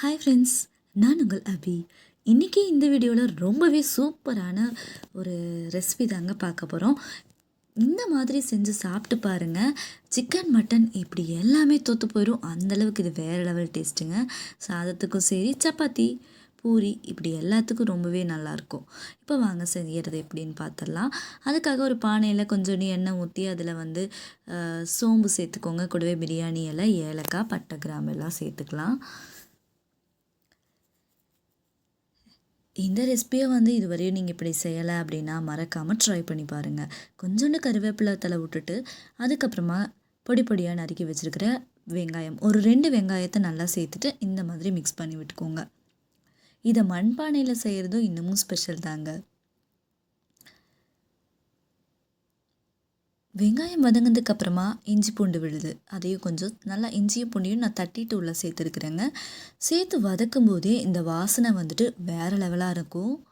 Hi friends நான் உங்கள் அபி. இன்றைக்கி இந்த வீடியோவில் ரொம்பவே சூப்பரான ஒரு ரெசிபி தாங்க பார்க்க போகிறோம் இந்த மாதிரி செஞ்சு சாப்பிட்டு பாருங்கள் சிக்கன் மட்டன் இப்படி எல்லாமே தொத்து போயிடும் அந்தளவுக்கு இது வேறு லெவல் டேஸ்ட்டுங்க சாதத்துக்கும் சரி சப்பாத்தி பூரி இப்படி எல்லாத்துக்கும் ரொம்பவே நல்லாயிருக்கும் இப்போ வாங்க செய்கிறது எப்படின்னு பார்த்துடலாம் அதுக்காக ஒரு பானையில் கொஞ்சோண்டு எண்ணெய் ஊற்றி அதில் வந்து சோம்பு சேர்த்துக்கோங்க. கூடவே பிரியாணி இலை ஏலக்காய் பட்டை கிராம் எல்லாம் சேர்த்துக்கலாம். இந்த ரெசிபியை வந்து இதுவரையும் நீங்கள் இப்படி செய்யலை அப்படின்னா மறக்காமல் ட்ரை பண்ணி பாருங்கள் கொஞ்சோண்டு கருவேப்பிலை தலை விட்டுட்டு அதுக்கப்புறமா பொடி பொடியாக நறுக்கி வச்சுருக்கிற வெங்காயம். ஒரு ரெண்டு வெங்காயத்தை நல்லா சேர்த்துட்டு இந்த மாதிரி மிக்ஸ் பண்ணி விட்டுக்கோங்க. இதை மண்பானையில் செய்கிறதும் இன்னமும் ஸ்பெஷல் தாங்க. வெங்காயம் வதங்கினதுக்கு அப்புறமா இஞ்சி பூண்டு விழுது. அதையும் கொஞ்சம் நல்லா இஞ்சியும் பூண்டையும் நான் தட்டிட்டு உள்ள சேர்த்துருக்குறேங்க. சேர்த்து வதக்கும் போதே இந்த வாசனை வந்துட்டு வேறு லெவலாக இருக்கும்.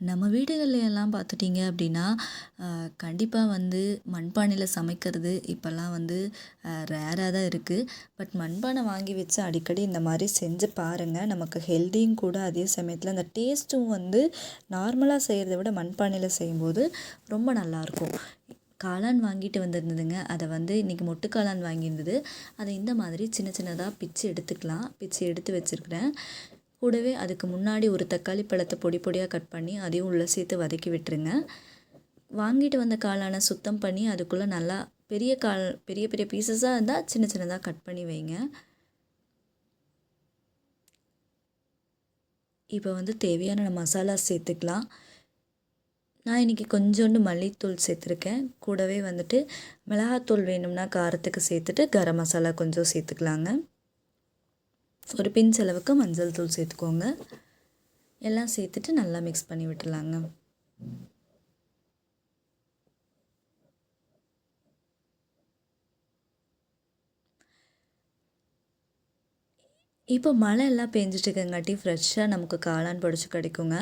நம்ம வீடுகள்லையெல்லாம் பார்த்துட்டிங்க அப்படின்னா கண்டிப்பாக வந்து மண்பானையில் சமைக்கிறது இப்போல்லாம் வந்து ரேராக தான் இருக்குது பட் மண்பானை வாங்கி வச்சு அடிக்கடி இந்த மாதிரி செஞ்சு பாருங்கள் நமக்கு ஹெல்த்தியும் கூட அதே சமயத்தில் அந்த டேஸ்ட்டும் வந்து நார்மலாக செய்கிறத விட மண்பானையில் செய்யும்போது ரொம்ப நல்லாயிருக்கும் காளான் வாங்கிட்டு வந்திருந்ததுங்க. அதை வந்து இன்றைக்கி மொட்டு காளான் வாங்கியிருந்தது. அதை இந்த மாதிரி சின்ன சின்னதாக பிச்சு எடுத்துக்கலாம். பிச்சு எடுத்து வச்சுருக்கிறேன். கூடவே அதுக்கு முன்னாடி ஒரு தக்காளி பழத்தை பொடி பொடியாக கட் பண்ணி அதையும் உள்ளே சேர்த்து வதக்கி விட்டுருங்க. வாங்கிட்டு வந்த காளானை சுத்தம் பண்ணி அதுக்குள்ளே நல்லா பெரிய கால் பெரிய பெரிய பீசஸாக இருந்தால் சின்ன சின்னதாக கட் பண்ணி வைங்க. இப்போ வந்து தேவையான மசாலா சேர்த்துக்கலாம். நான் இன்றைக்கி கொஞ்சோண்டு மல்லித்தூள் சேர்த்துருக்கேன். கூடவே வந்துட்டு மிளகாத்தூள் வேணும்னா காரத்துக்கு சேர்த்துட்டு கரம் மசாலா கொஞ்சம் சேர்த்துக்கலாங்க. ஒரு பின் செலவுக்கு மஞ்சள் தூள் சேர்த்துக்கோங்க. எல்லாம் சேர்த்துட்டு நல்லா மிக்ஸ் பண்ணி விட்டுலாங்க இப்போ மழை எல்லாம் பேஞ்சிட்டு இருக்கங்காட்டி ஃப்ரெஷ்ஷாக நமக்கு காளான் பொடிச்சு கிடைக்குங்க.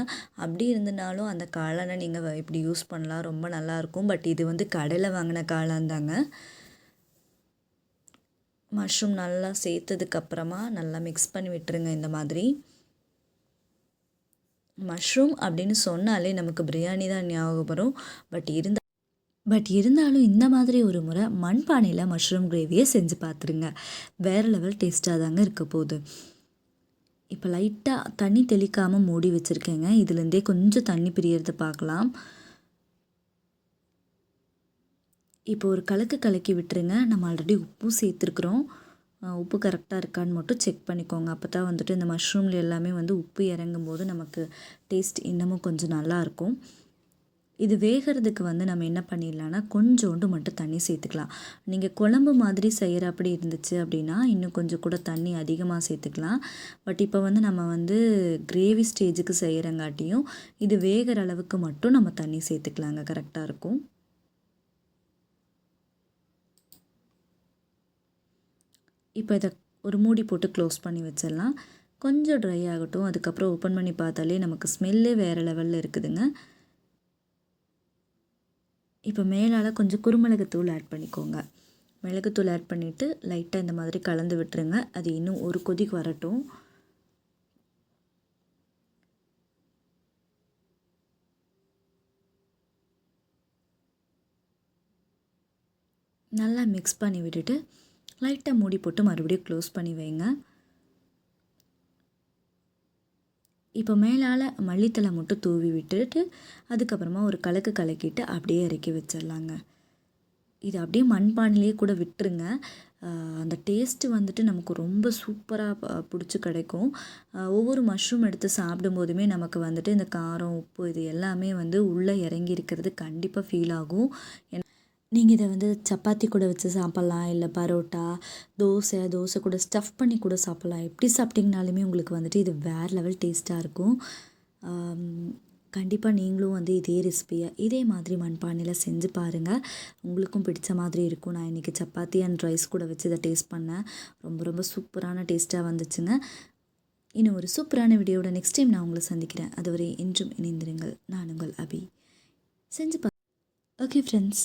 அப்படி இருந்தனாலும் அந்த காளானை நீங்கள் இப்படி யூஸ் பண்ணலாம். ரொம்ப நல்லாயிருக்கும் பட் இது வந்து கடையில் வாங்கின காளான் தாங்க. மஷ்ரூம் நல்லா சேர்த்ததுக்கப்புறமா நல்லா மிக்ஸ் பண்ணி விட்டுருங்க இந்த மாதிரி. மஷ்ரூம் அப்படின்னு சொன்னாலே நமக்கு பிரியாணி தான் ஞாபகம் வரும். பட் இருந்த பட் இருந்தாலும் இந்த மாதிரி ஒரு முறை மண்பானையில் மஷ்ரூம் கிரேவியை செஞ்சு பார்த்துருங்க வேறு லெவல் டேஸ்ட்டாக தாங்க இருக்க போகுது. இப்போ லைட்டாக தண்ணி தெளிக்காமல் மூடி வச்சுருக்கேங்க. இதுலேருந்தே கொஞ்சம் தண்ணி பிரியறதை பார்க்கலாம் இப்போ ஒரு கலக்கு கலக்கி விட்டுருங்க. நம்ம ஆல்ரெடி உப்பும் சேர்த்துருக்குறோம். உப்பு கரெக்டாக இருக்கான்னு மட்டும் செக் பண்ணிக்கோங்க. அப்போ தான் வந்துட்டு இந்த மஷ்ரூமில் எல்லாமே வந்து உப்பு இறங்கும் போது நமக்கு டேஸ்ட் இன்னமும் கொஞ்சம் நல்லாயிருக்கும் இது வேகிறதுக்கு வந்து நம்ம என்ன பண்ணிடலாம்னா கொஞ்சோண்டு மட்டும் தண்ணி சேர்த்துக்கலாம். நீங்கள் குழம்பு மாதிரி செய்கிற அப்படி இருந்துச்சு அப்படின்னா இன்னும் கொஞ்சம் கூட தண்ணி அதிகமாக சேர்த்துக்கலாம். பட் இப்போ வந்து நம்ம வந்து கிரேவி ஸ்டேஜுக்கு செய்கிறங்காட்டியும் இது வேகிற அளவுக்கு மட்டும் நம்ம தண்ணி சேர்த்துக்கலாங்க. கரெக்டாக இருக்கும். இப்போ இதை ஒரு மூடி போட்டு க்ளோஸ் பண்ணி வச்சிடலாம். கொஞ்சம் ட்ரை ஆகட்டும். அதுக்கப்புறம் ஓப்பன் பண்ணி பார்த்தாலே நமக்கு ஸ்மெல்லே வேறு லெவலில் இருக்குதுங்க. இப்போ மேலால் கொஞ்சம் குருமிளகுத்தூள் ஆட் பண்ணிக்கோங்க. மிளகுத்தூள் ஆட் பண்ணிவிட்டு லைட்டாக இந்த மாதிரி கலந்து விட்டுருங்க. அது இன்னும் ஒரு கொதிக்கு வரட்டும். நல்லா மிக்ஸ் பண்ணி விட்டுட்டு லைட்டாக மூடி போட்டு மறுபடியும் க்ளோஸ் பண்ணி வைங்க. இப்போ மேலால் மல்லித்தலை மட்டும் தூவி விட்டுட்டு அதுக்கப்புறமா ஒரு கலக்கு கலக்கிட்டு அப்படியே இறக்கி வச்சிடலாங்க. இது அப்படியே மண்பானிலேயே கூட விட்டுருங்க. அந்த டேஸ்ட்டு வந்துட்டு நமக்கு ரொம்ப சூப்பராக பிடிச்சி கிடைக்கும். ஒவ்வொரு மஷ்ரூம் எடுத்து சாப்பிடும்போதுமே நமக்கு வந்துட்டு இந்த காரம் உப்பு இது எல்லாமே வந்து உள்ளே இறங்கி இருக்கிறது கண்டிப்பாக ஃபீல் ஆகும். நீங்கள் இதை வந்து சப்பாத்தி கூட வச்சு சாப்பிட்லாம் இல்லை பரோட்டா தோசை தோசை கூட ஸ்டஃப் பண்ணி கூட சாப்பிட்லாம். எப்படி சாப்பிட்டிங்கனாலுமே உங்களுக்கு வந்துட்டு இது வேறு லெவல் டேஸ்ட்டாக இருக்கும். கண்டிப்பாக நீங்களும் வந்து இதே ரெசிபியை இதே மாதிரி மண்பானையில் செஞ்சு பாருங்கள் உங்களுக்கும் பிடிச்ச மாதிரி இருக்கும். நான் இன்றைக்கி சப்பாத்தி அண்ட் ரைஸ் கூட வச்சு இதை டேஸ்ட் பண்ணேன். ரொம்ப ரொம்ப சூப்பரான டேஸ்ட்டாக வந்துச்சுங்க. இன்னும் ஒரு சூப்பரான வீடியோட நெக்ஸ்ட் டைம் நான் உங்களை சந்திக்கிறேன். அதுவரை என்றும் இணைந்திருங்கள். நான் உங்கள் அபி. செஞ்சு பா ஓகே ஃப்ரெண்ட்ஸ்